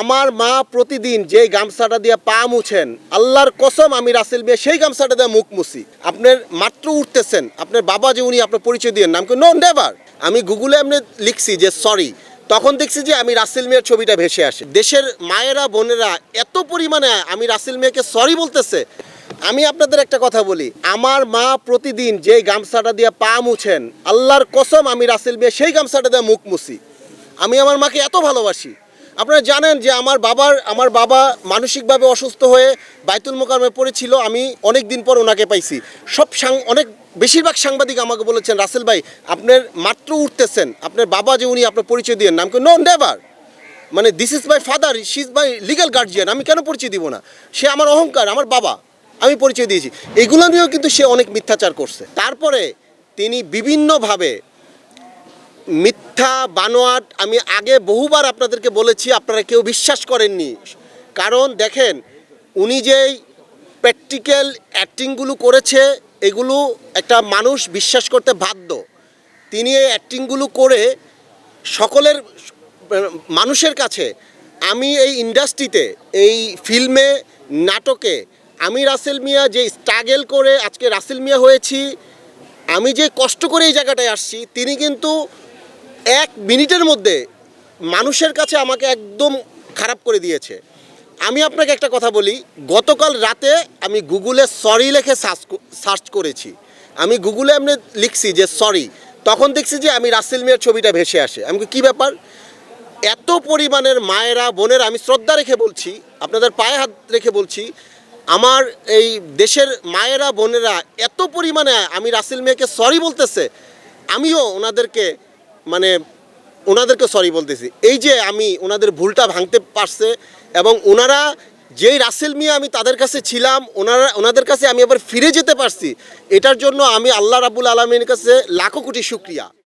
আমার মা প্রতিদিন যেই গামছাটা দিয়ে পা মুছেন, আল্লাহর কসম আমি রাসেল মিয়া সেই গামছাটা দিয়ে মুখ মুছি। আপনার মাত্র উঠতেছেন, আপনার বাবা যে উনি আপনার পরিচয় দিয়ে নাম নো নেভার আমি গুগলে এমনি লিখছি যে সরি তখন দেখছি যে আমি রাসেল মিয়ার ছবিটা ভেসে আসে। দেশের মায়েরা, বোনেরা এত পরিমাণে আমি রাসেল মিয়াকে সরি বলতেছে। আমি আপনাদের একটা কথা বলি, আমার মা প্রতিদিন যেই গামছাটা দিয়ে পা মুছেন, আল্লাহর কসম আমি রাসেল মিয়া সেই গামছাটা দিয়ে মুখ মুছি। আমি আমার মাকে এত ভালোবাসি। আপনারা জানেন যে আমার বাবার, আমার বাবা মানসিকভাবে অসুস্থ হয়ে বাইতুল মোকামে পড়েছিল, আমি অনেক দিন পর ওনাকে পাইছি। সব সাং- অনেক, বেশিরভাগ সাংবাদিক আমাকে বলেছেন, রাসেল ভাই, আপনার মাত্র উঠতেছেন, আপনার বাবা যে উনি আপনার পরিচয় দিয়ে নামকে নো, নেভার। মানে this is my father she is my legal guardian আমি কেন পরিচয় দিব না? সে আমার অহংকার, আমার বাবা, আমি পরিচয় দিয়েছি। এগুলো নিয়েও কিন্তু সে অনেক মিথ্যাচার করছে। তারপরে তিনি বিভিন্নভাবে মিথ্যা বানোয়াট আমি আগে বহুবার আপনাদেরকে বলেছি, আপনারা কেউ বিশ্বাস করেননি। কারণ দেখেন, উনি যেই প্র্যাকটিক্যাল অ্যাক্টিংগুলো করেছে, এগুলো একটা মানুষ বিশ্বাস করতে বাধ্য। তিনি এই অ্যাক্টিংগুলো করে সকলের, মানুষের কাছে, আমি এই ইন্ডাস্ট্রিতে, এই ফিল্মে, নাটকে, আমি রাসেল মিয়া যে স্ট্রাগেল করে আজকে রাসেল মিয়া হয়েছি, আমি যে কষ্ট করে এই জায়গাটায় আসছি, তিনি কিন্তু এক মিনিটের মধ্যে মানুষের কাছে আমাকে একদম খারাপ করে দিয়েছে। আমি আপনাকে একটা কথা বলি, গতকাল রাতে আমি গুগলে সরি লেখে সার্চ করেছি। আমি গুগলে এমনি লিখছি যে সরি তখন দেখছি যে আমি রাসেল মিয়ার ছবিটা ভেসে আসে। আমি কি ব্যাপার? এত পরিমাণের মায়েরা, বোনেরা, আমি শ্রদ্ধা রেখে বলছি, আপনাদের পায়ে হাত রেখে বলছি, আমার এই দেশের মায়েরা, বোনেরা এত পরিমাণে আমি রাসেল মিয়াকে সরি বলতেছে, আমিও ওনাদেরকে মানে ওনাদেরকে সরি বলতেছি। এই যে আমি ওনাদের ভুলটা ভাঙতে পারছে এবং ওনারা যেই রাসেল মিয়া আমি তাদের কাছে ছিলাম, ওনারা, ওনাদের কাছে আমি আবার ফিরে যেতে পারছি, এটার জন্য আমি আল্লাহ রাবুল আলমীর কাছে লাখো কোটি শুক্রিয়া।